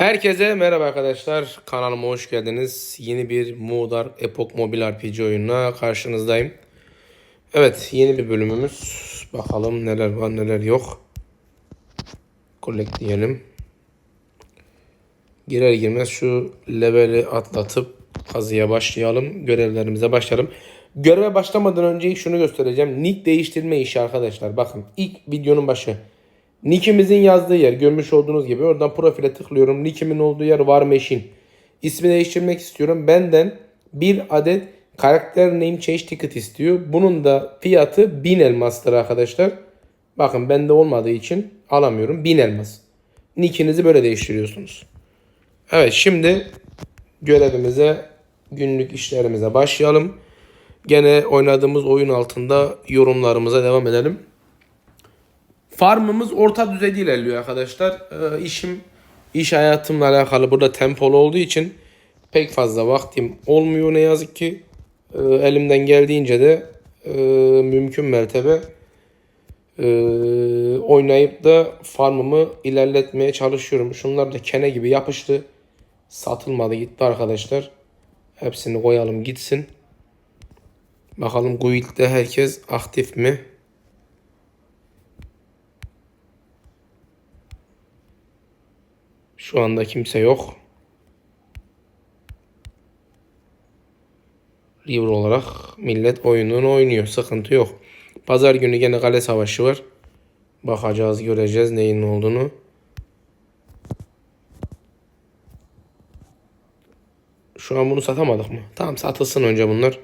Herkese merhaba arkadaşlar. Kanalıma hoş geldiniz. Yeni bir Modar Epoch Mobile RPG oyununa karşınızdayım. Evet yeni bir bölümümüz. Bakalım neler var neler yok. Collect diyelim. Girer girmez şu leveli atlatıp kazıya başlayalım. Görevlerimize başlayalım. Göreve başlamadan önce şunu göstereceğim. Nick değiştirme işi arkadaşlar. Bakın ilk videonun başı. Nick'imizin yazdığı yer görmüş olduğunuz gibi oradan profile tıklıyorum. Nick'imin olduğu yer var meşin. İsmi değiştirmek istiyorum. Benden bir adet karakter name change ticket istiyor. Bunun da fiyatı 1000 elmastır arkadaşlar. Bakın bende olmadığı için alamıyorum. 1000 elmas. Nick'inizi böyle değiştiriyorsunuz. Evet şimdi görevimize günlük işlerimize başlayalım. Gene oynadığımız oyun altında yorumlarımıza devam edelim. Farmımız orta düzeyde ilerliyor arkadaşlar. Ee, işim, iş hayatımla alakalı burada tempolu olduğu için pek fazla vaktim olmuyor ne yazık ki. Ee, elimden geldiğince de e, mümkün mertebe e, oynayıp da farmımı ilerletmeye çalışıyorum. Şunlar da kene gibi yapıştı. Satılmadı gitti arkadaşlar. Hepsini koyalım gitsin. Bakalım Guild'de herkes aktif mi? Şu anda kimse yok. River olarak millet oyununu oynuyor. Sıkıntı yok. Pazar günü gene kale savaşı var. Bakacağız göreceğiz neyin ne olduğunu. Şu an bunu satamadık mı? Tamam satılsın önce bunlar.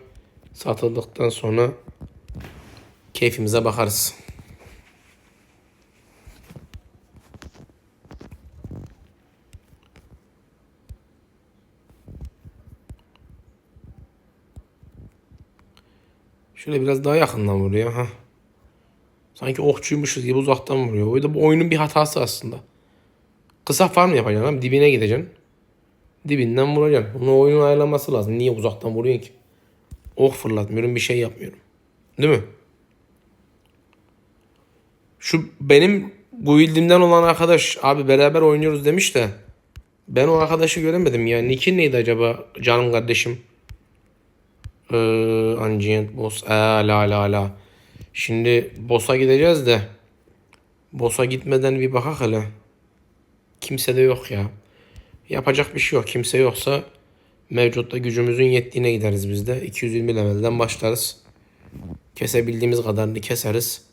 Satıldıktan sonra keyfimize bakarız. Şöyle biraz daha yakından vuruyor ha. Sanki okçuymuşuz gibi uzaktan vuruyor. O da bu oyunun bir hatası aslında. Kısa farm yapacaksın abi. Dibine gideceksin. Dibinden vuracaksın. Bunu oyunun ayarlaması lazım. Niye uzaktan vuruyorsun ki? Ok fırlatmıyorum. Bir şey yapmıyorum. Değil mi? Şu benim guildimden olan arkadaş abi beraber oynuyoruz demiş de ben o arkadaşı göremedim ya. Nick'in neydi acaba canım kardeşim? Ee, Ancient Boss. Ee, la la la. Şimdi boss'a gideceğiz de boss'a gitmeden bir bakak hele. Kimse de yok ya. Yapacak bir şey yok. Kimse yoksa mevcutta gücümüzün yettiğine gideriz biz de. 220 levelden başlarız. Kesebildiğimiz kadarını keseriz.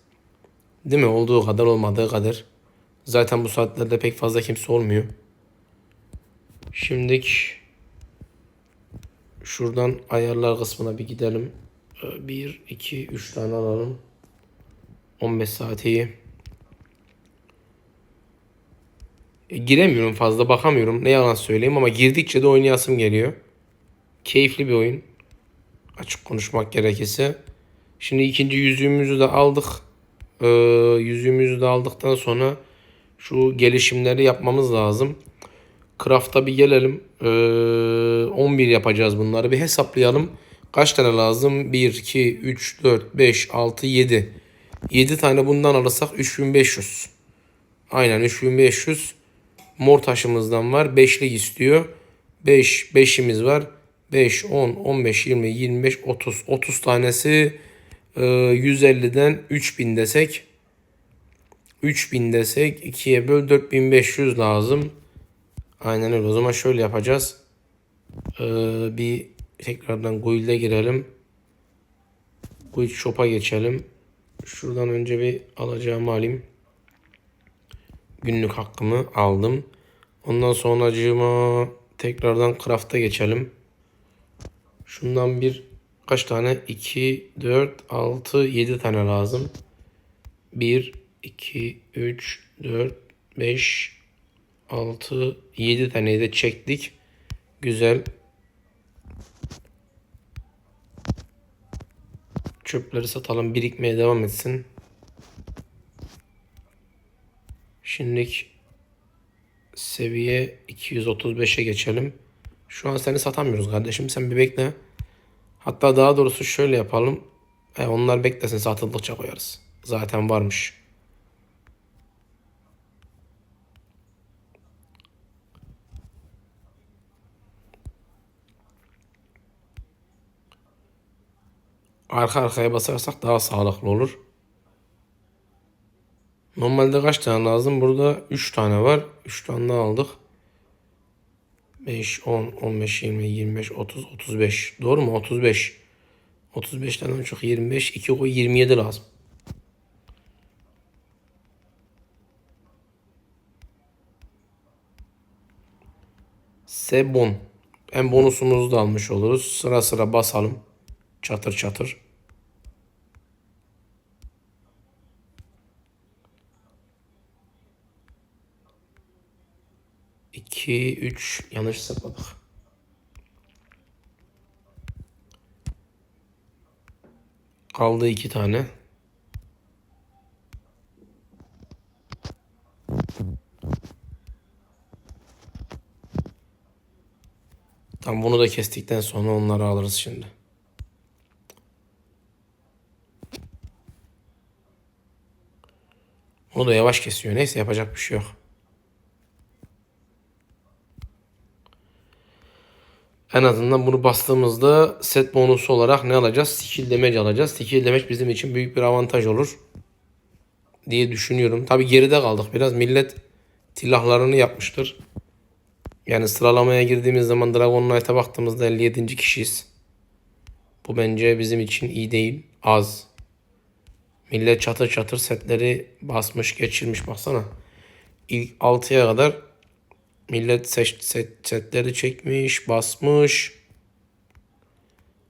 Değil mi? Olduğu kadar olmadığı kadar. Zaten bu saatlerde pek fazla kimse olmuyor. Şimdilik Şuradan ayarlar kısmına bir gidelim. 1, 2, 3 tane alalım. 15 saat iyi. E, giremiyorum fazla bakamıyorum. Ne yalan söyleyeyim ama girdikçe de oynayasım geliyor. Keyifli bir oyun. Açık konuşmak gerekirse. Şimdi ikinci yüzüğümüzü de aldık. Ee, yüzüğümüzü de aldıktan sonra şu gelişimleri yapmamız lazım. Craft'a bir gelelim. Ee, 11 yapacağız bunları. Bir hesaplayalım. Kaç tane lazım? 1, 2, 3, 4, 5, 6, 7. 7 tane bundan alırsak 3500. Aynen 3500. Mor taşımızdan var. 5'lik istiyor. 5, 5'imiz var. 5, 10, 15, 20, 25, 30. 30 tanesi e, 150'den 3000 desek. 3000 desek 2'ye böl 4500 lazım. Aynen öyle. O zaman şöyle yapacağız. Ee, bir tekrardan Guild'e girelim. Guild Shop'a geçelim. Şuradan önce bir alacağımı alayım. Günlük hakkımı aldım. Ondan sonra acıma tekrardan Craft'a geçelim. Şundan bir kaç tane? 2, 4, 6, 7 tane lazım. 1, 2, 3, 4, 5, 6, 7 tane de çektik. Güzel. Çöpleri satalım birikmeye devam etsin. Şimdilik seviye 235'e geçelim. Şu an seni satamıyoruz kardeşim. Sen bir bekle. Hatta daha doğrusu şöyle yapalım. E, onlar beklesin satıldıkça koyarız. Zaten varmış. Arka arkaya basarsak daha sağlıklı olur. Normalde kaç tane lazım? Burada 3 tane var. 3 tane daha aldık. 5, 10, 15, 20, 25, 30, 35. Doğru mu? 35. 35 tane çok 25. 2 koy 27 lazım. Sebon. En bonusumuzu da almış oluruz. Sıra sıra basalım. Çatır çatır. İki, üç. Yanlış hesapladık. Kaldı iki tane. Tam bunu da kestikten sonra onları alırız şimdi. Onu da yavaş kesiyor. Neyse yapacak bir şey yok. En azından bunu bastığımızda set bonusu olarak ne alacağız? Skill damage alacağız. Skill damage bizim için büyük bir avantaj olur. Diye düşünüyorum. Tabi geride kaldık biraz. Millet tillahlarını yapmıştır. Yani sıralamaya girdiğimiz zaman Dragon Knight'a baktığımızda 57. kişiyiz. Bu bence bizim için iyi değil. Az. Millet çatır çatır setleri basmış geçirmiş baksana. İlk 6'ya kadar millet set, set, setleri çekmiş basmış.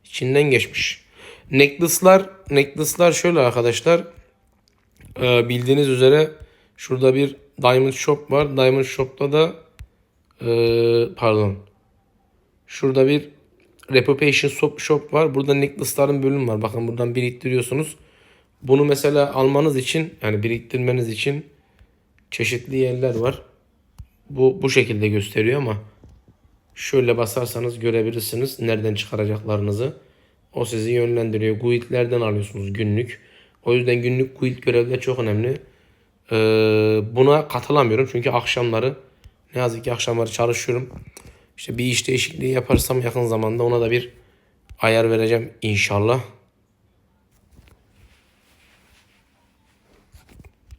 İçinden geçmiş. Necklace'lar, necklace'lar şöyle arkadaşlar. Ee, bildiğiniz üzere şurada bir Diamond Shop var. Diamond Shop'ta da ee, pardon. Şurada bir Reputation Shop, shop var. Burada necklace'ların bölüm var. Bakın buradan biriktiriyorsunuz. Bunu mesela almanız için yani biriktirmeniz için çeşitli yerler var. Bu bu şekilde gösteriyor ama şöyle basarsanız görebilirsiniz nereden çıkaracaklarınızı. O sizi yönlendiriyor. Guild'lerden alıyorsunuz günlük. O yüzden günlük guild görevler çok önemli. Ee, buna katılamıyorum çünkü akşamları ne yazık ki akşamları çalışıyorum. İşte bir iş değişikliği yaparsam yakın zamanda ona da bir ayar vereceğim inşallah.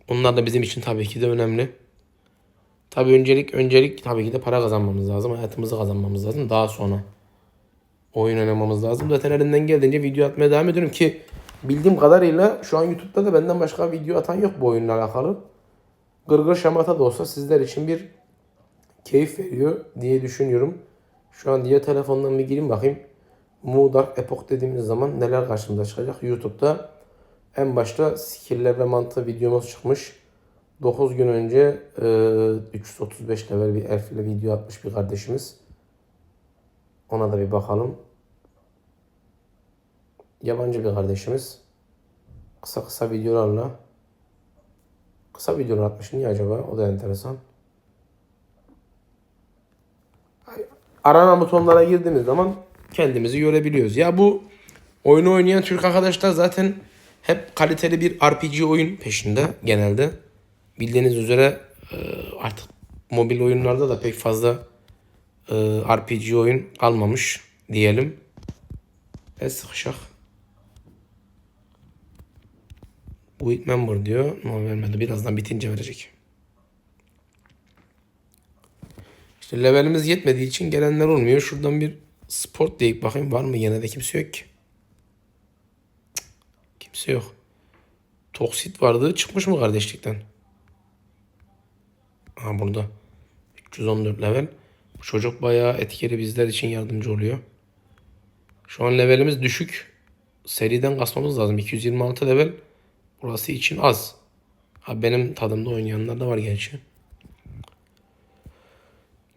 Onlar da bizim için tabii ki de önemli. Tabii öncelik öncelik tabii ki de para kazanmamız lazım. Hayatımızı kazanmamız lazım. Daha sonra oyun oynamamız lazım. Zaten elimden geldiğince video atmaya devam ediyorum ki bildiğim kadarıyla şu an YouTube'da da benden başka video atan yok bu oyunla alakalı. Gırgır şamata da olsa sizler için bir keyif veriyor diye düşünüyorum. Şu an diye telefondan bir gireyim bakayım. Mu Dark Epoch dediğimiz zaman neler karşımıza çıkacak. YouTube'da en başta skill'ler ve mantığı videomuz çıkmış. 9 gün önce e, 335 level bir elf ile video atmış bir kardeşimiz. Ona da bir bakalım. Yabancı bir kardeşimiz. Kısa kısa videolarla kısa videolar atmış. Niye acaba? O da enteresan. Arama butonlara girdiğimiz zaman kendimizi görebiliyoruz. Ya bu oyunu oynayan Türk arkadaşlar zaten hep kaliteli bir RPG oyun peşinde genelde. Bildiğiniz üzere e, artık mobil oyunlarda da pek fazla e, RPG oyun almamış diyelim. Ve sıkışak. Guild member diyor. No vermedi. Birazdan bitince verecek. İşte levelimiz yetmediği için gelenler olmuyor. Şuradan bir sport deyip bakayım var mı? Yine de kimse yok ki. Kimse yok. Toksit vardı. Çıkmış mı kardeşlikten? Ha burada. 314 level. Bu çocuk bayağı etkili bizler için yardımcı oluyor. Şu an levelimiz düşük. Seriden kasmamız lazım. 226 level. Burası için az. Ha benim tadımda oynayanlar da var gerçi.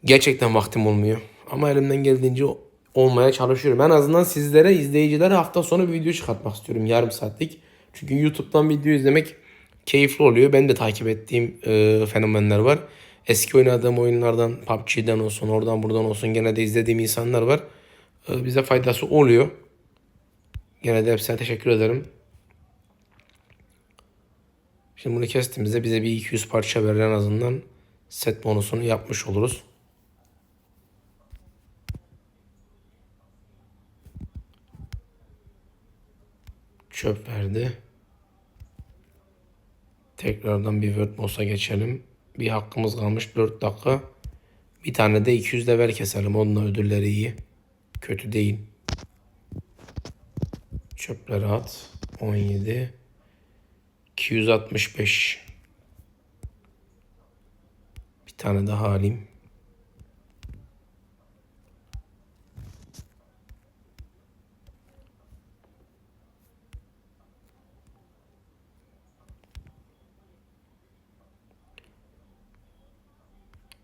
Gerçekten vaktim olmuyor. Ama elimden geldiğince olmaya çalışıyorum. En azından sizlere, izleyicilere hafta sonu bir video çıkartmak istiyorum. Yarım saatlik. Çünkü YouTube'dan video izlemek keyifli oluyor. Ben de takip ettiğim e, fenomenler var. Eski oynadığım oyunlardan, PUBG'den olsun, oradan buradan olsun gene de izlediğim insanlar var. E, bize faydası oluyor. Gene de hepsine teşekkür ederim. Şimdi bunu kestiğimizde bize bir 200 parça verir en azından set bonusunu yapmış oluruz. Çöp verdi. Tekrardan bir Word Boss'a geçelim. Bir hakkımız kalmış 4 dakika. Bir tane de 200 level keselim. Onunla ödülleri iyi. Kötü değil. Çöpleri at. 17. 265. Bir tane daha alayım.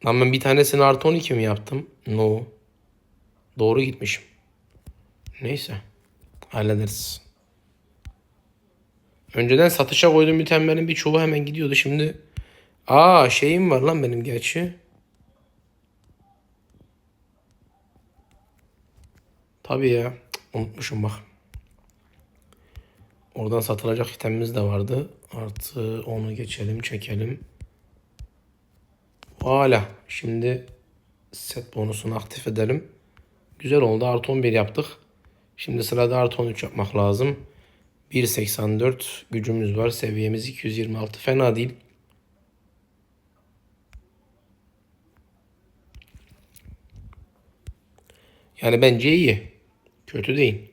Lan ben bir tanesini artı 12 mi yaptım? No. Doğru gitmişim. Neyse. Hallederiz. Önceden satışa koyduğum itemlerin bir çoğu hemen gidiyordu. Şimdi aa şeyim var lan benim gerçi. Tabii ya. Unutmuşum bak. Oradan satılacak itemimiz de vardı. Artı onu geçelim, çekelim. Hala. Şimdi set bonusunu aktif edelim. Güzel oldu. Artı 11 yaptık. Şimdi sırada artı 13 yapmak lazım. 1.84 gücümüz var. Seviyemiz 226. Fena değil. Yani bence iyi. Kötü değil.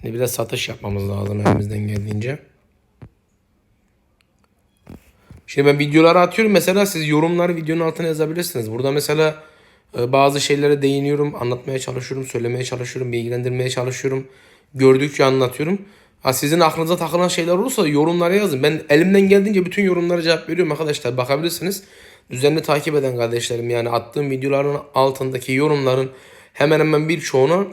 Şimdi biraz satış yapmamız lazım elimizden geldiğince. Şimdi ben videoları atıyorum. Mesela siz yorumları videonun altına yazabilirsiniz. Burada mesela e, bazı şeylere değiniyorum. Anlatmaya çalışıyorum. Söylemeye çalışıyorum. Bilgilendirmeye çalışıyorum. Gördükçe anlatıyorum. Ha, sizin aklınıza takılan şeyler olursa yorumlara yazın. Ben elimden geldiğince bütün yorumlara cevap veriyorum arkadaşlar. Bakabilirsiniz. Düzenli takip eden kardeşlerim yani attığım videoların altındaki yorumların hemen hemen birçoğuna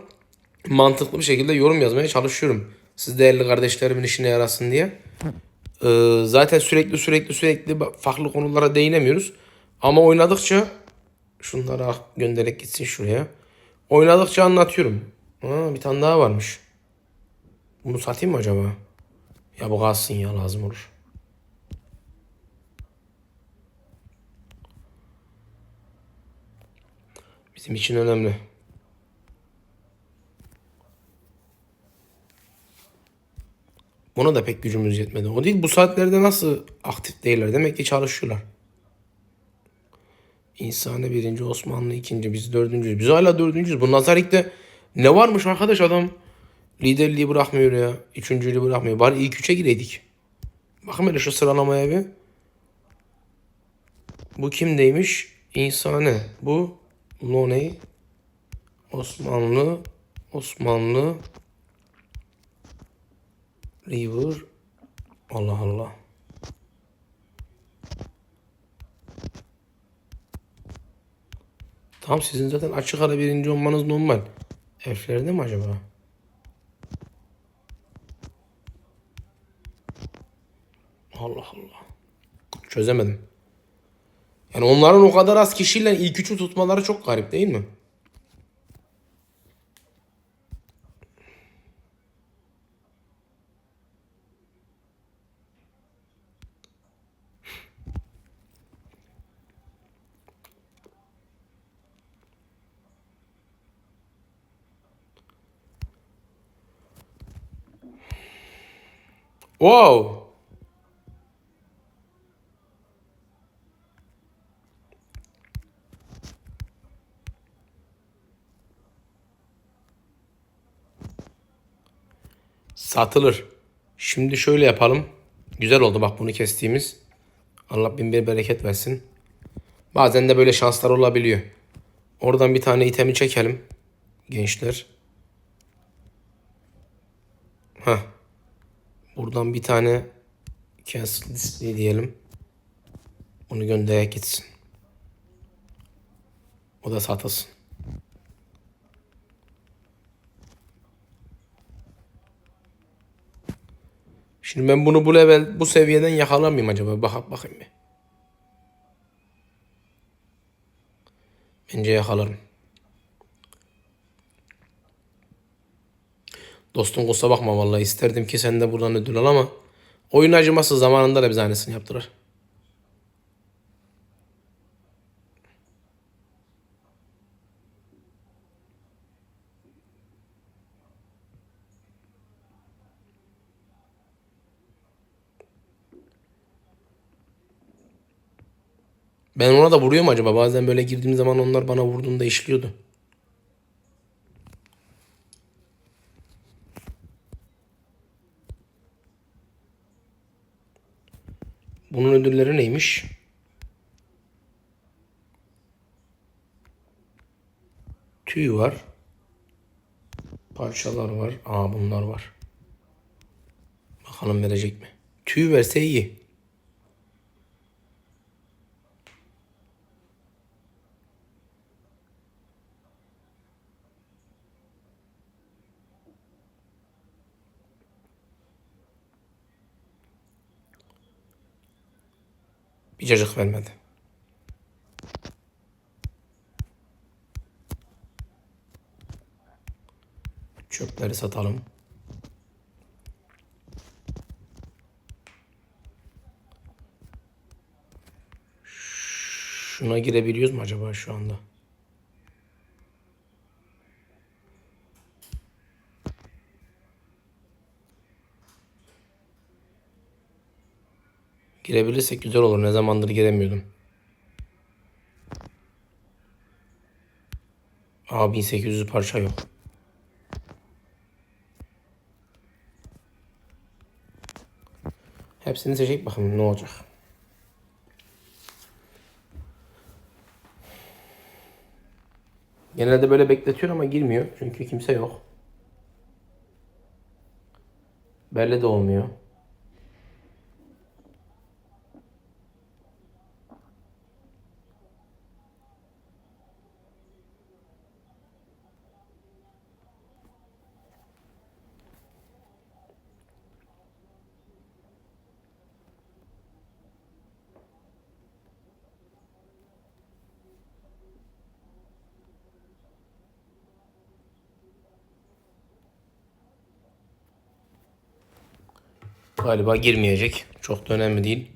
mantıklı bir şekilde yorum yazmaya çalışıyorum. Siz değerli kardeşlerimin işine yarasın diye. Ee, zaten sürekli sürekli sürekli farklı konulara değinemiyoruz. Ama oynadıkça şunları göndererek gitsin şuraya. Oynadıkça anlatıyorum. Ha, bir tane daha varmış. Bunu satayım mı acaba? Ya bu kalsın ya lazım olur. Bizim için önemli. Buna da pek gücümüz yetmedi. O değil bu saatlerde nasıl aktif değiller? Demek ki çalışıyorlar. İnsani birinci, Osmanlı ikinci, biz dördüncüyüz. Biz hala dördüncüyüz. Bu Nazarik'te ne varmış arkadaş adam? Liderliği bırakmıyor ya. Üçüncülüğü bırakmıyor. Bari ilk üçe gireydik. Bakın hele şu sıralamaya bir. Bu kimdeymiş? İnsani. Bu Loney. Osmanlı. Osmanlı. River. Allah Allah. Tamam sizin zaten açık ara birinci olmanız normal. Elflerde mi acaba? Allah Allah. Çözemedim. Yani onların o kadar az kişiyle ilk üçü tutmaları çok garip değil mi? Wow. Satılır. Şimdi şöyle yapalım. Güzel oldu bak bunu kestiğimiz. Allah bin bir bereket versin. Bazen de böyle şanslar olabiliyor. Oradan bir tane itemi çekelim. Gençler. Heh. Buradan bir tane cancel display diyelim. Bunu göndererek gitsin. O da satılsın. Şimdi ben bunu bu level bu seviyeden yakalamayayım acaba? Bak bakayım bir. Bence yakalarım. Dostum kusura bakma vallahi isterdim ki sen de buradan ödül al ama oyun acıması zamanında da bize aynısını yaptılar. Ben ona da vuruyor mu acaba? Bazen böyle girdiğim zaman onlar bana vurduğunda işliyordu. Bunun ödülleri neymiş? Tüy var. Parçalar var. Aa bunlar var. Bakalım verecek mi? Tüy verse iyi. Bir cacık vermedi. Çöpleri satalım. Şuna girebiliyoruz mu acaba şu anda? Girebilirsek güzel olur. Ne zamandır giremiyordum. Aa 1800 parça yok. Hepsini seçecek bakalım ne olacak. Genelde böyle bekletiyor ama girmiyor. Çünkü kimse yok. Belli de olmuyor. Galiba girmeyecek. Çok da önemli değil.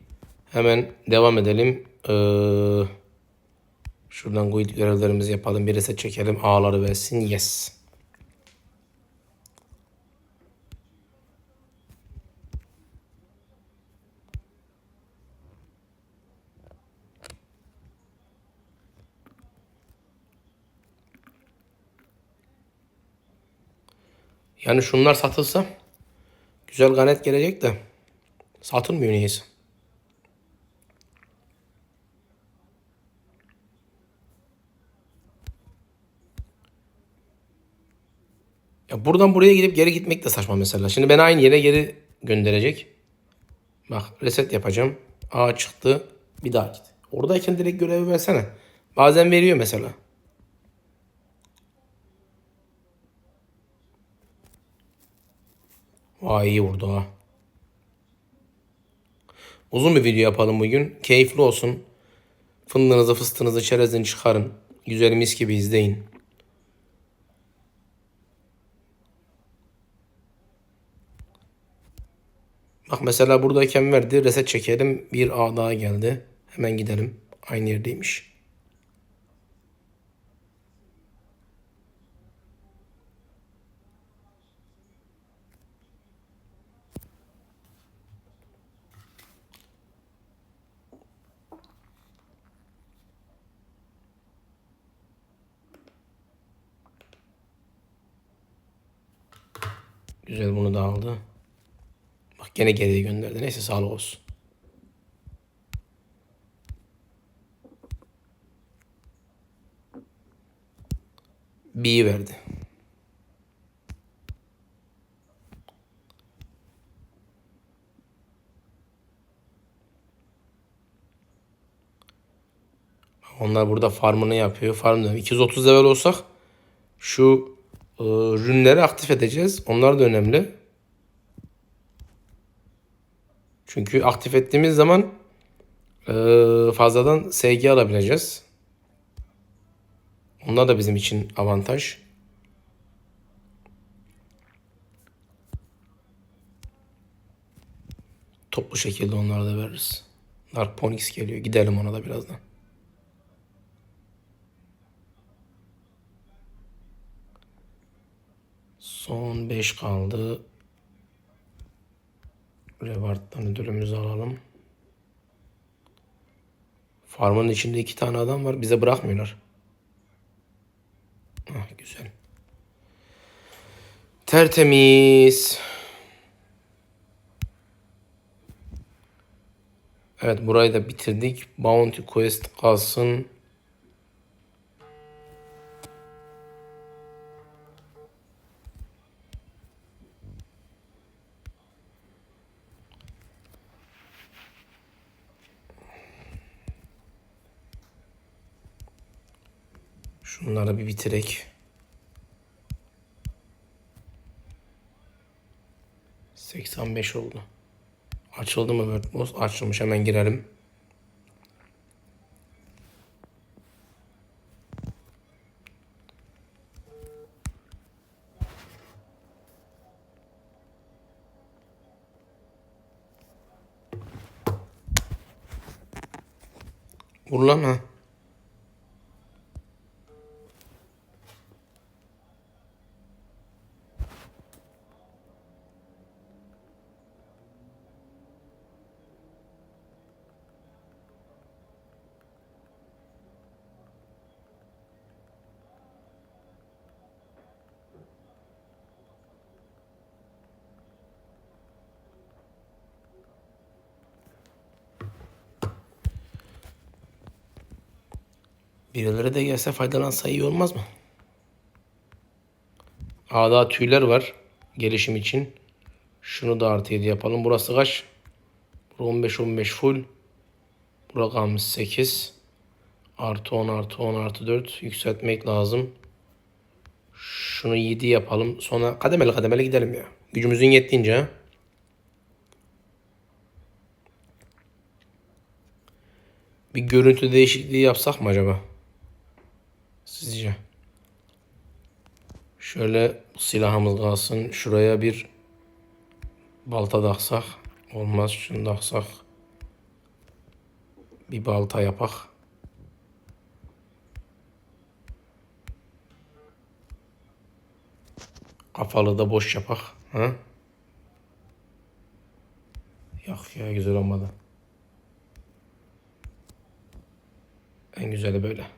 Hemen devam edelim. Ee, şuradan guide görevlerimizi yapalım. Bir reset çekelim. A'ları versin. Yes. Yani şunlar satılsa güzel ganet gelecek de satılmıyor neyse. Ya buradan buraya gidip geri gitmek de saçma mesela. Şimdi ben aynı yere geri gönderecek. Bak reset yapacağım. A çıktı. Bir daha git. Oradayken direkt görevi versene. Bazen veriyor mesela. Vay iyi vurdu ha. Uzun bir video yapalım bugün. Keyifli olsun. Fındığınızı, fıstığınızı, çerezini çıkarın. Güzel mis gibi izleyin. Bak mesela buradayken verdi. Reset çekelim. Bir A daha geldi. Hemen gidelim. Aynı yerdeymiş. Güzel bunu da aldı. Bak gene geriye gönderdi. Neyse sağlık olsun. B'yi verdi. Onlar burada farmını yapıyor. Farm diyorum. 230 level olsak şu e, rünleri aktif edeceğiz. Onlar da önemli. Çünkü aktif ettiğimiz zaman e, fazladan SG alabileceğiz. Onlar da bizim için avantaj. Toplu şekilde onlara da veririz. Dark Ponix geliyor. Gidelim ona da birazdan. Son 5 kaldı. Reward'dan ödülümüzü alalım. Farmın içinde iki tane adam var. Bize bırakmıyorlar. Ah güzel. Tertemiz. Evet burayı da bitirdik. Bounty Quest kalsın. Şunları bir bitirek. 85 oldu. Açıldı mı WordPress? Açılmış hemen girelim. Vur lan ha. Birileri de gelse faydalansa iyi olmaz mı? A'da tüyler var. Gelişim için. Şunu da artı 7 yapalım. Burası kaç? Bura 15 15 full. Bura kalmış 8. Artı 10 artı 10 artı 4. Yükseltmek lazım. Şunu 7 yapalım. Sonra kademeli kademeli gidelim ya. Gücümüzün yettiğince. Bir görüntü değişikliği yapsak mı acaba? Sizce? Şöyle silahımız kalsın. Şuraya bir balta taksak. Olmaz şunu taksak. Bir balta yapak. Kafalı da boş yapak. Ha? Yok ya güzel olmadı. En güzeli böyle.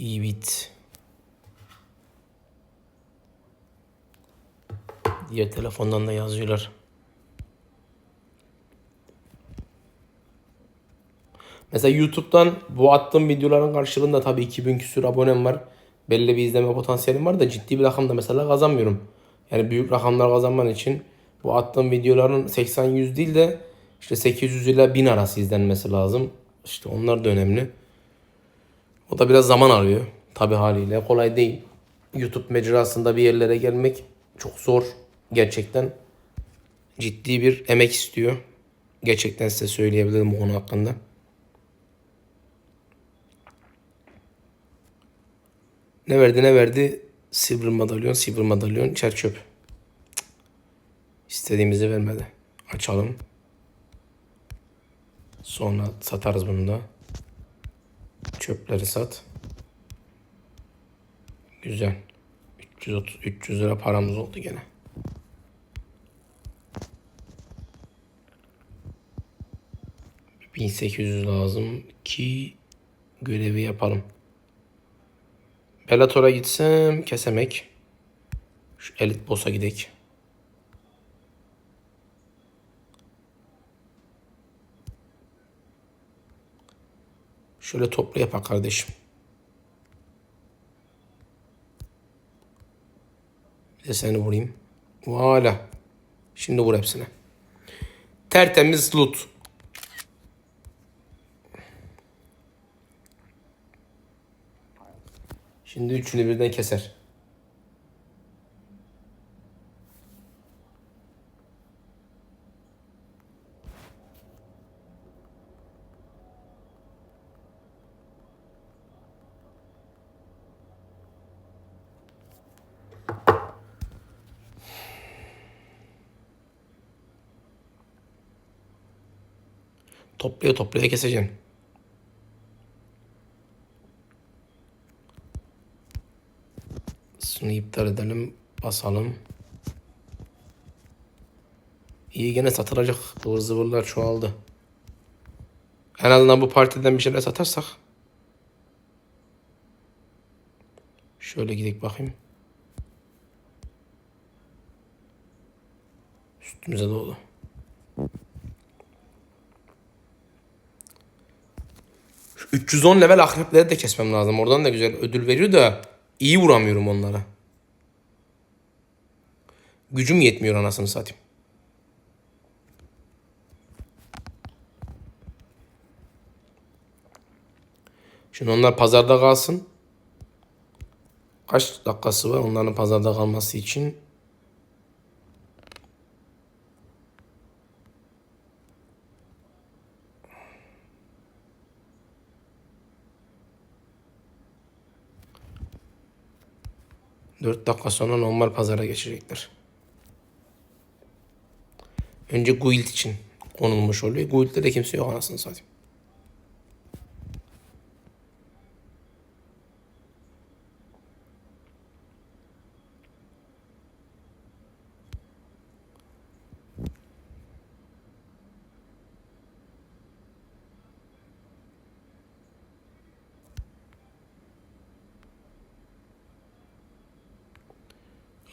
İyi bit. Diğer telefondan da yazıyorlar. Mesela YouTube'dan bu attığım videoların karşılığında tabii 2000 küsür abonem var. Belli bir izleme potansiyelim var da ciddi bir rakamda mesela kazanmıyorum. Yani büyük rakamlar kazanman için bu attığım videoların 80-100 değil de işte 800 ile 1000 arası izlenmesi lazım. İşte onlar da önemli. O da biraz zaman alıyor. Tabi haliyle kolay değil. YouTube mecrasında bir yerlere gelmek çok zor. Gerçekten ciddi bir emek istiyor. Gerçekten size söyleyebilirim bu konu hakkında. Ne verdi ne verdi? Silver madalyon, silver madalyon, çer çöp. İstediğimizi vermedi. Açalım. Sonra satarız bunu da. Çöpleri sat. Güzel. 330 300 lira paramız oldu gene. ...1800 lazım ki görevi yapalım. Bellator'a gitsem kesemek. Şu elit boss'a gidek. Şöyle toplu yapak kardeşim. Bir de seni vurayım. Valla. Şimdi vur hepsine. Tertemiz loot. Şimdi üçünü birden keser. Toplaya toplaya keseceksin. Şunu iptal edelim. Basalım. İyi gene satılacak. Ivır zıvırlar çoğaldı. En azından bu partiden bir şeyler satarsak. Şöyle gidelim bakayım. Üstümüze dolu. Şu 310 level akrepleri de kesmem lazım. Oradan da güzel ödül veriyor da iyi vuramıyorum onlara. Gücüm yetmiyor anasını satayım. Şimdi onlar pazarda kalsın. Kaç dakikası var onların pazarda kalması için? Dört dakika sonra normal pazara geçecekler. Önce guild için konulmuş oluyor. Guild'de de kimse yok anasını satayım.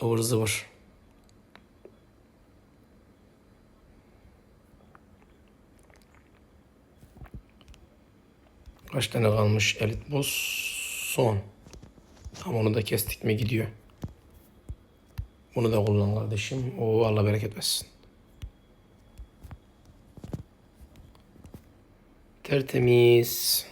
Ivır zıvır. Kaç tane kalmış elit boss? Son. Tam onu da kestik mi gidiyor. Bunu da kullan kardeşim. O Allah bereket versin. Tertemiz.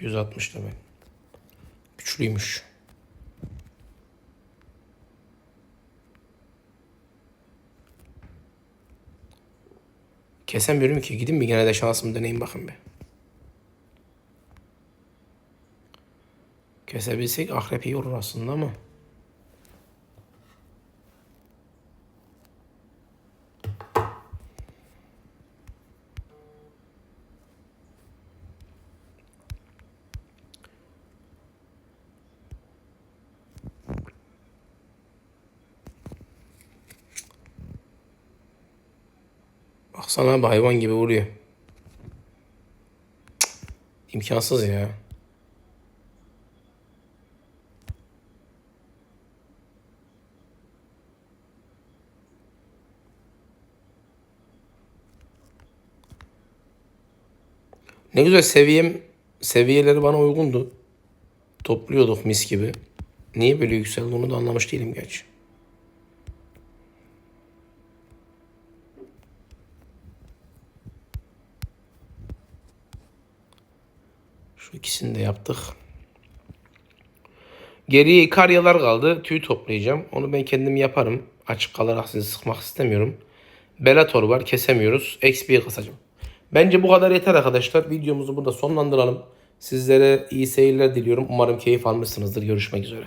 ...260 da ben. Güçlüymüş. Kesemiyorum ki. Gidin bir gene de şansımı deneyeyim bakın bir. Kesebilsek akrep iyi olur aslında ama. Baksana abi hayvan gibi vuruyor. Cık, İmkansız ya. Ne güzel seviyem seviyeleri bana uygundu. Topluyorduk mis gibi. Niye böyle yükseldi onu da anlamış değilim gerçi. Şu ikisini de yaptık. Geriye karyalar kaldı. Tüy toplayacağım. Onu ben kendim yaparım. Açık kalarak sizi sıkmak istemiyorum. Bellator var. Kesemiyoruz. XP kasacağım. Bence bu kadar yeter arkadaşlar. Videomuzu burada sonlandıralım. Sizlere iyi seyirler diliyorum. Umarım keyif almışsınızdır. Görüşmek üzere.